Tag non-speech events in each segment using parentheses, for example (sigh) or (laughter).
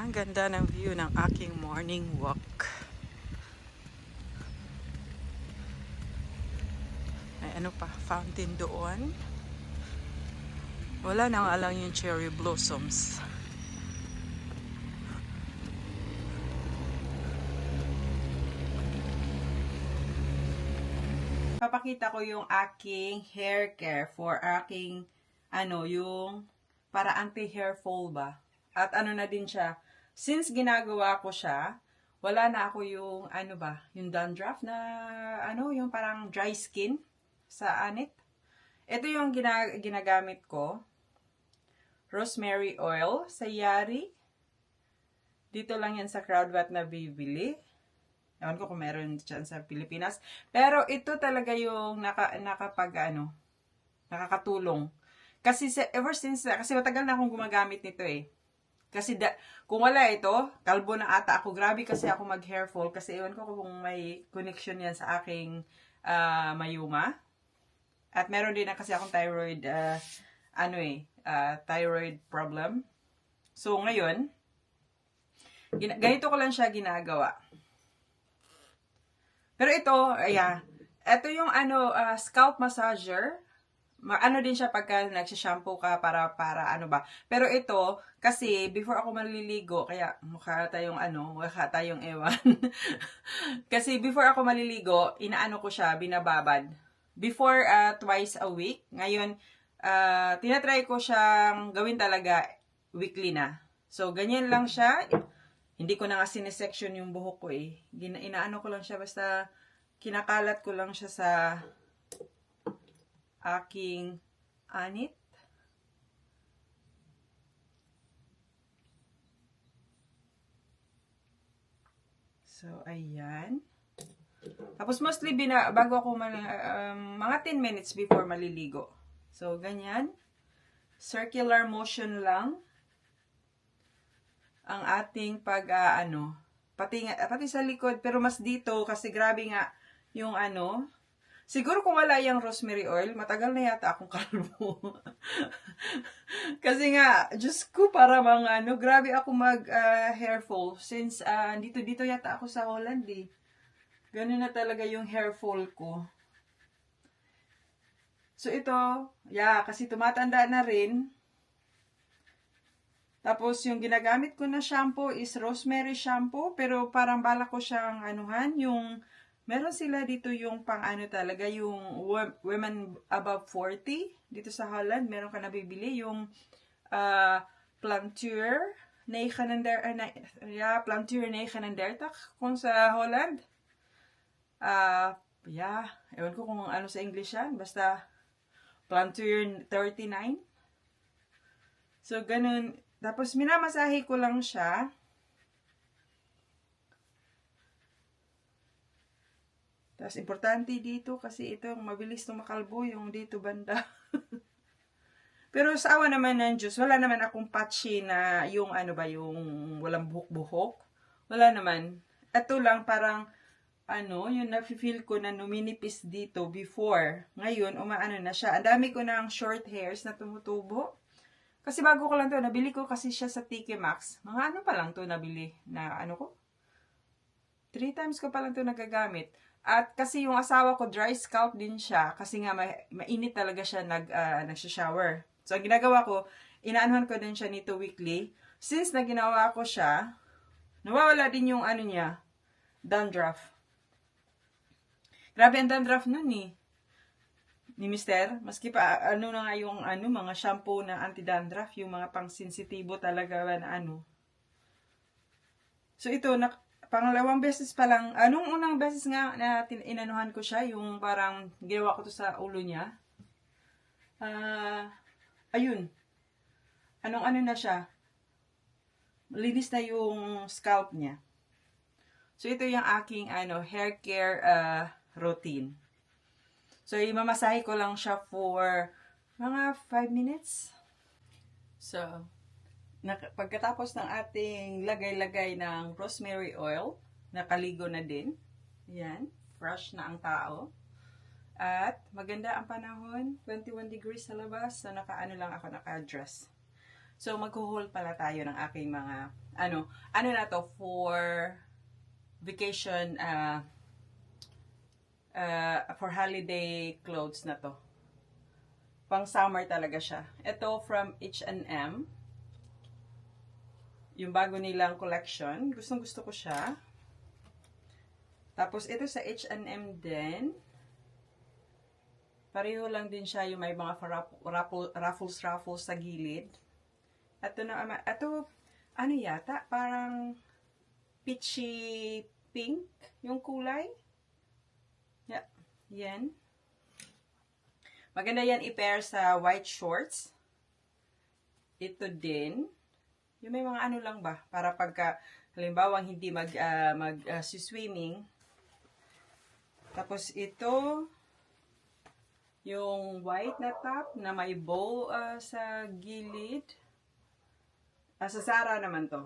Ang ganda ng view ng aking morning walk. May ano pa, fountain doon. Wala nang alang yung cherry blossoms. Papakita ko yung aking hair care for aking ano, yung para anti-hair fall ba. At ano na din siya, since ginagawa ko siya, wala na ako yung ano ba, yung dandruff na ano, yung parang dry skin sa anit. Ito yung gina- ginagamit ko. Rosemary oil sa Yari. Dito lang yan sa Crowdbat na bibili. Ewan ko kung meron dyan sa Pilipinas. Pero ito talaga yung naka, nakapag ano, nakakatulong. Kasi ever since, kasi matagal na akong gumagamit nito eh. Kasi da, kung wala ito, kalbo na ata ako. Grabe kasi ako mag-hair fall. Kasi ewan ko kung may connection yan sa aking ah, mayuma. At meron din na kasi akong thyroid, ah, ano eh, ah, thyroid problem. So ngayon, ganito ko lang siya ginagawa. Pero ito, ayan, ito yung ano, ah, scalp massager. Ano din siya pagka nagsishampoo ka para, para ano ba. Pero ito, kasi before ako maliligo, kaya mukha tayong ano, mukha tayong ewan. (laughs) kasi before ako maliligo, inaano ko siya, binababad. Before ah, twice a week. Ngayon, ah, tinatry ko siyang gawin talaga weekly na. So, ganyan lang siya. Hindi ko na nga sinesection yung buhok ko eh. Gina, inaano ko lang siya, basta kinakalat ko lang siya sa aking anit. So, ayan. Tapos mostly, bina, bago ako, mal, um, mga 10 minutes before maliligo. So, ganyan. Circular motion lang ang ating pag, ah, ano, pati, pati sa likod, pero mas dito, kasi grabe nga, yung ano, siguro kung wala yung rosemary oil, matagal na yata akong kalbo. (laughs) kasi nga, Diyos ko, para mga ano, grabe ako mag ah, hair fall, since ah, dito, dito yata ako sa Holland eh. Ganun na talaga yung hair fall ko. So ito, yeah, kasi tumatanda na rin, tapos, yung ginagamit ko na shampoo is rosemary shampoo. Pero parang bala ko siyang anuhan. Yung, meron sila dito yung pang ano talaga, yung wo- women above 40. Dito sa Holland, meron ka nabibili. Yung uh, planteur 39, uh, na, ja, planteur 39 kung sa Holland. Ah, yeah, ewan ko kung ano sa English yan. Basta, planteur 39. So, ganun. Tapos, minamasahe ko lang siya. Tapos, importante dito kasi ito, mabilis tumakalbo yung dito banda. (laughs) Pero sa awa naman ng Diyos, wala naman akong patchy na yung ano ba, yung walang buhok-buhok. Wala naman. Ito lang parang, ano, yung nafe-feel ko na numinipis dito before. Ngayon, umaano na siya. Ang dami ko ng short hairs na tumutubo. Kasi bago ko lang to, nabili ko kasi siya sa TK Maxx. Mga ano pa lang to nabili na ano ko? Three times ko pa lang to nagagamit. At kasi yung asawa ko, dry scalp din siya. Kasi nga, ma- mainit talaga siya nag, uh, nagsha-shower. So, ang ginagawa ko, inaanuhan ko din siya nito weekly. Since na ginawa ko siya, nawawala din yung ano niya, dandruff. Grabe ang dandruff nun eh ni Mister. Maski pa, ano na nga yung ano, mga shampoo na anti-dandruff, yung mga pang-sensitibo talaga na ano. So ito, na, pangalawang beses pa lang, anong unang beses nga na inanuhan ko siya, yung parang ginawa ko to sa ulo niya. Ah, ayun. Anong ano na siya? Linis na yung scalp niya. So ito yung aking ano, hair care ah, routine. So, imamasahe ko lang siya for mga 5 minutes. So, nak- pagkatapos ng ating lagay-lagay ng rosemary oil, nakaligo na din. Yan, fresh na ang tao. At maganda ang panahon, 21 degrees sa labas, so nakaano lang ako, naka-dress. So, maghuhol pala tayo ng aking mga, ano, ano na to, for vacation, uh, uh, for holiday clothes na to. Pang summer talaga siya. Ito from H&M. Yung bago nilang collection. Gustong gusto ko siya. Tapos, ito sa H&M din. Pareho lang din siya yung may mga raffles sa gilid. Ito na, ito, ano yata, parang peachy pink yung kulay. Yeah, yan. Maganda yan i-pair sa white shorts. Ito din. Yung may mga ano lang ba, para pagka, halimbawa, hindi mag, ah, mag ah, swimming. Tapos ito, yung white na top na may bow ah, sa gilid. Ah, sa Zara naman to.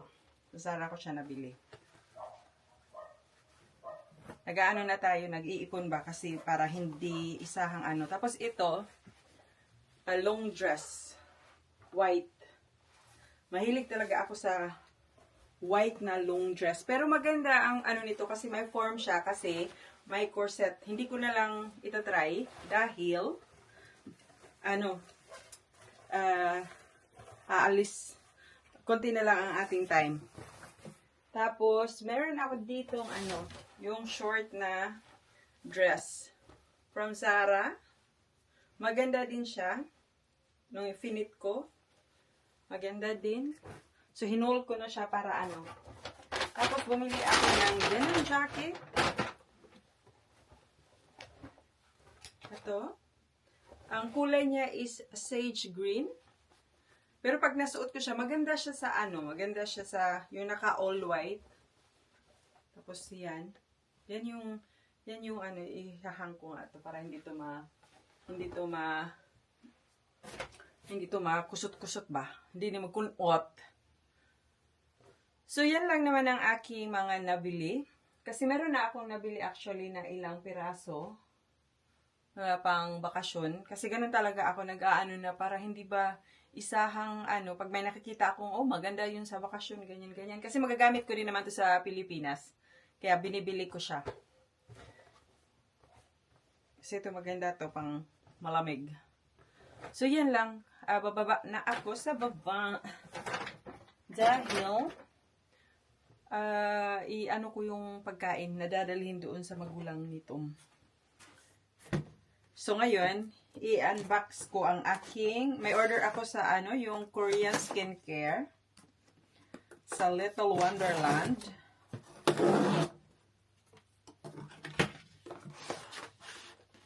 Sa Zara ko siya nabili. Nag-ano na tayo, nag-iipon ba kasi para hindi isahang ano. Tapos ito, a long dress. White. Mahilig talaga ako sa white na long dress. Pero maganda ang ano nito kasi may form siya kasi may corset. Hindi ko na lang ito try dahil ano ah aalis konti na lang ang ating time. Tapos, meron ako ditong ano, yung short na dress from Zara. Maganda din siya. Nung finit ko. Maganda din. So, hinul ko na siya para ano. Tapos, bumili ako ng denim jacket. Ito. Ang kulay niya is sage green. Pero pag nasuot ko siya, maganda siya sa ano, maganda siya sa yung naka all white. Tapos yan. Yan yung yan yung ano, ihahang ko nga to para hindi to ma hindi to ma hindi to makusot-kusot ba? Hindi na magkunot. So, yan lang naman ang aking mga nabili. Kasi meron na akong nabili actually na ilang piraso uh, pang bakasyon. Kasi ganun talaga ako nag-aano na para hindi ba isahang ano, pag may nakikita akong, oh, maganda yun sa bakasyon, ganyan, ganyan. Kasi magagamit ko rin naman to sa Pilipinas. Kaya binibili ko siya. Kasi ito maganda to pang malamig. So, yan lang. Ah, bababa na ako sa baba. Dahil, ah, i-ano ko yung pagkain na dadalhin doon sa magulang nito. So, ngayon, i-unbox ko ang aking, may order ako sa ano, yung Korean skincare sa Little Wonderland.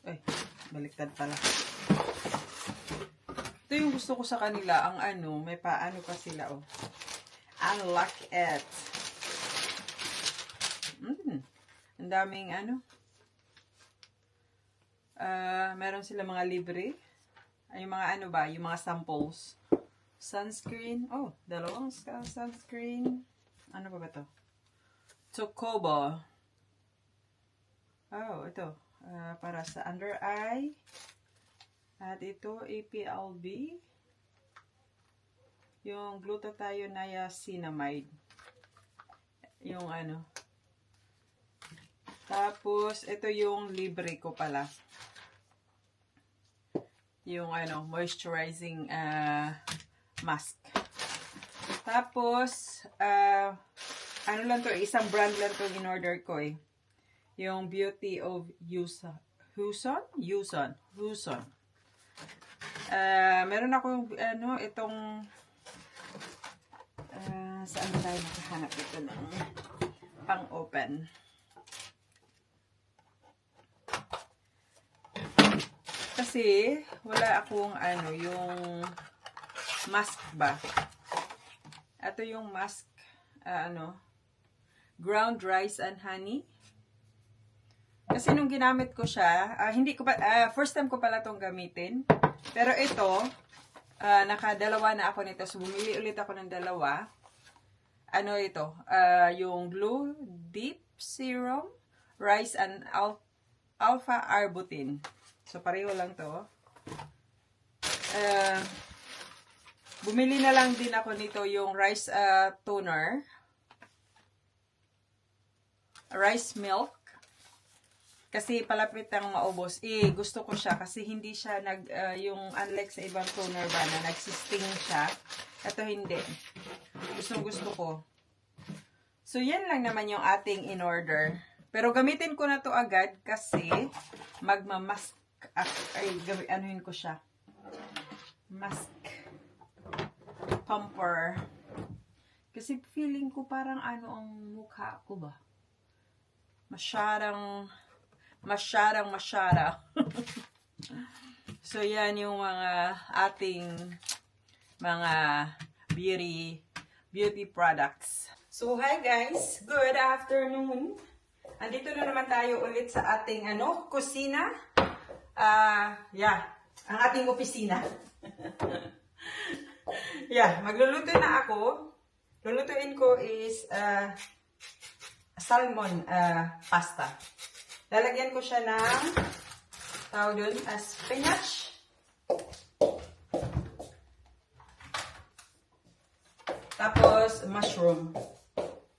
Ay, baliktad pala. Ito yung gusto ko sa kanila, ang ano, may paano pa sila, oh. Unlock it. Mm, ang daming ano, Ah, meron sila mga libre. Ay, yung mga ano ba, yung mga samples. Sunscreen. Oh, dalawang sunscreen. Ano ba ba to? Chocobo. Oh, ito. Ah, para sa under eye. At ito, APLB. Yung glutathione niacinamide. Yung ano. Tapos, ito yung libre ko pala yung ano, moisturizing uh, mask. Tapos, uh, ano lang to, isang brand lang to in-order ko eh. Yung Beauty of Yuson. Huson? Yuson. Huson. Uh, meron ako, ano, itong, uh, saan tayo nakahanap ito ng pang-open. Kasi, wala akong ano, yung mask ba. Ito yung mask, uh, ano, ground rice and honey. Kasi nung ginamit ko siya, uh, hindi ko pa, uh, first time ko pala tong gamitin. Pero ito, uh, nakadalawa na ako nito. So, bumili ulit ako ng dalawa. Ano ito? Uh, yung Blue Deep Serum, Rice and Al Alpha Arbutin. So, pareho lang to. Uh, Bumili na lang din ako nito yung rice ah, toner. Rice milk. Kasi palapit ang maubos. Eh, gusto ko siya kasi hindi siya nag, ah, yung unlike sa ibang toner ba na nagsisting siya. Ito hindi. Gustong gusto ko. So, yan lang naman yung ating in order. Pero gamitin ko na to agad kasi magmamask. Ay, gabi, anuhin ko siya. Mask. Pumper. Kasi feeling ko parang ano ang mukha ko ba? Masyadong, masyadong masyara. so, yan yung mga ating mga beauty, beauty products. So, hi guys! Good afternoon! Andito na naman tayo ulit sa ating ano, kusina. Ah, yeah, ang ating opisina. (laughs) yeah, magluluto na ako. Lulutuin ko is ah, salmon ah, pasta. Lalagyan ko siya ng tawag dun, ah, spinach. Tapos, mushroom.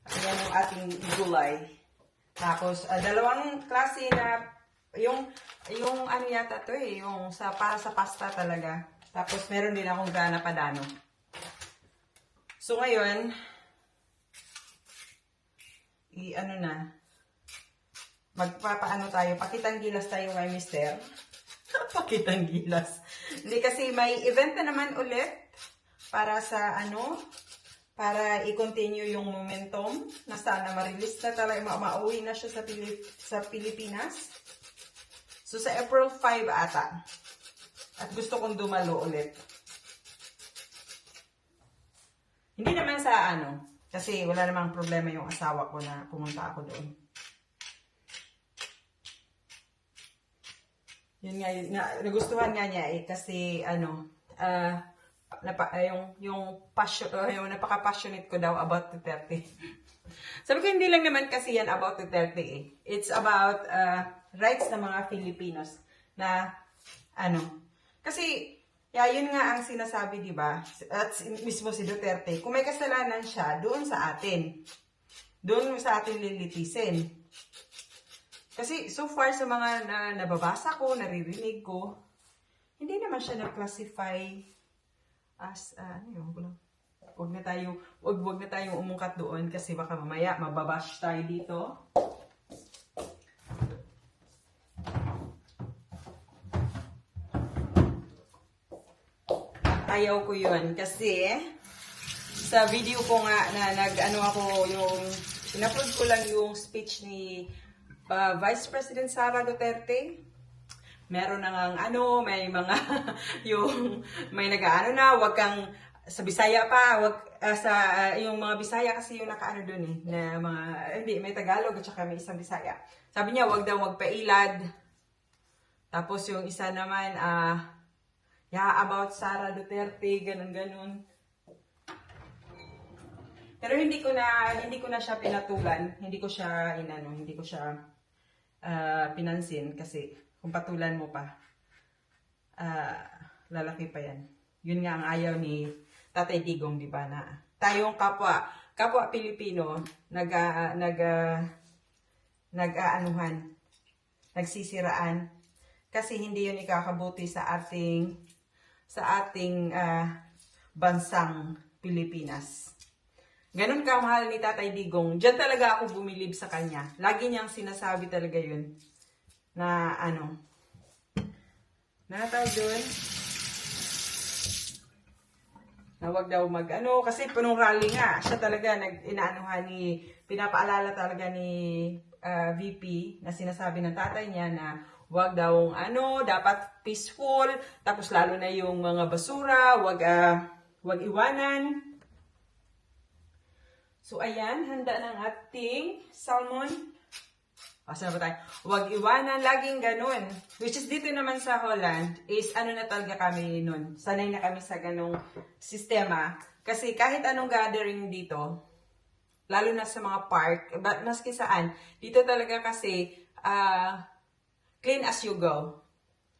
Ayan yung ating gulay. Tapos, ah, dalawang klase na, yung, yung ano yata to eh, yung sa, para sa pasta talaga. Tapos, meron din akong gana padano. So, ngayon, i ano na, magpapaano tayo, pakitang gilas tayo kay mister. (laughs) pakitang gilas. Hindi kasi may event na naman ulit para sa ano, para i-continue yung momentum na sana ma-release na talaga, ma mauwi na siya sa, Pilip sa Pilipinas. So, sa April 5 ata. At gusto kong dumalo ulit. Hindi naman sa ano, kasi wala namang problema yung asawa ko na pumunta ako doon. Yun nga, yun, na, nagustuhan nga niya eh, kasi ano, ah, napa, ah, yung, yung passion, ah, yung napaka-passionate ko daw about Duterte. (laughs) Sabi ko, hindi lang naman kasi yan about Duterte eh. It's about ah, rights ng mga Filipinos na, ano, kasi, yeah, yun nga ang sinasabi, di ba? At mismo si Duterte, kung may kasalanan siya, doon sa atin. Doon sa atin lilitisin. Kasi so far sa mga na, nababasa ko, naririnig ko, hindi naman siya na-classify as, ah, ano yun, wag lang. Huwag na tayo, wag, wag na tayong umungkat doon kasi baka mamaya mababash tayo dito. Ayaw ko yun kasi sa video ko nga na nag ano ako yung in-upload ko lang yung speech ni uh, Vice President Sara Duterte meron na ngang ano, may mga (laughs) yung may nag-ano na, wag kang sa Bisaya pa, wag ah, sa ah, yung mga Bisaya kasi yung nakaano doon eh, na mga hindi may Tagalog at saka may isang Bisaya. Sabi niya wag daw magpailad. Tapos yung isa naman ah yeah, about Sara Duterte, ganun ganun. Pero hindi ko na hindi ko na siya pinatulan, hindi ko siya inano, hindi ko siya ah, pinansin kasi kung patulan mo pa, ah, lalaki pa yan. Yun nga ang ayaw ni Tatay Digong, di ba, na tayong kapwa, kapwa Pilipino, nag, ah, nag, ah, nag-aanuhan, nagsisiraan, kasi hindi yun ikakabuti sa ating, sa ating ah, bansang Pilipinas. Ganon kamahal ni Tatay Digong. Diyan talaga ako bumilib sa kanya. Lagi niyang sinasabi talaga yun na ano, na tawag doon, na wag daw mag ano, kasi punong rally nga, siya talaga nag inaanuhan ni, pinapaalala talaga ni ah, VP na sinasabi ng tatay niya na wag daw ano, dapat peaceful, tapos lalo na yung mga basura, wag ah, wag iwanan. So ayan, handa ng ating salmon. Asa na ba tayo? Huwag iwanan, laging ganun. Which is dito naman sa Holland, is ano na talaga kami nun. Sanay na kami sa ganong sistema. Kasi kahit anong gathering dito, lalo na sa mga park, but maski saan, dito talaga kasi, ah, clean as you go.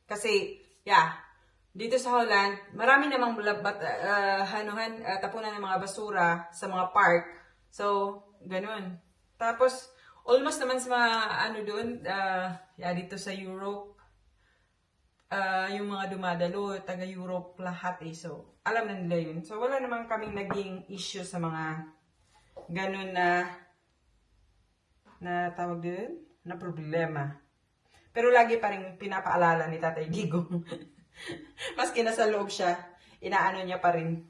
Kasi, yeah, dito sa Holland, marami namang labat, uh, hanuhan, uh, tapunan ng mga basura sa mga park. So, ganun. Tapos, almost naman sa mga ano doon, uh, yeah, dito sa Europe, ah, yung mga dumadalo, taga-Europe lahat eh. So, alam na nila yun. So, wala naman kaming naging issue sa mga ganun na na tawag din na problema. Pero lagi pa rin pinapaalala ni Tatay Digong. (laughs) Maski nasa loob siya, inaano niya pa rin.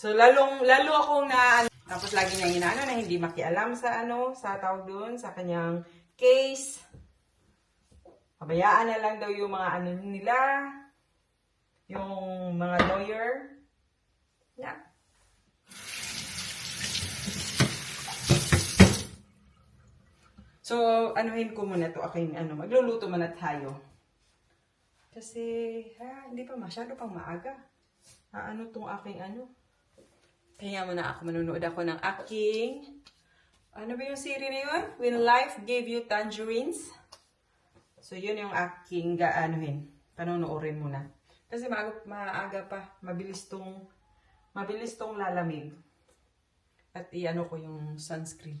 So, lalong, lalo akong na, tapos lagi niya inaano na hindi makialam sa ano, sa tawag doon, sa kanyang case. Pabayaan na lang daw yung mga ano nila, yung mga lawyer. Yeah. So, anuhin ko muna to aking ano, magluluto muna tayo. Kasi, ha, hindi pa masyado pang maaga. Ano tong aking ano? Kaya muna ako, manunood ako ng aking, ano ba yung series na yun? When Life Gave You Tangerines. So, yun yung aking gaanuhin. Panonoodin muna. Kasi maaga, maaga pa, mabilis tong, mabilis tong lalamig. At i-ano ko yung sunscreen.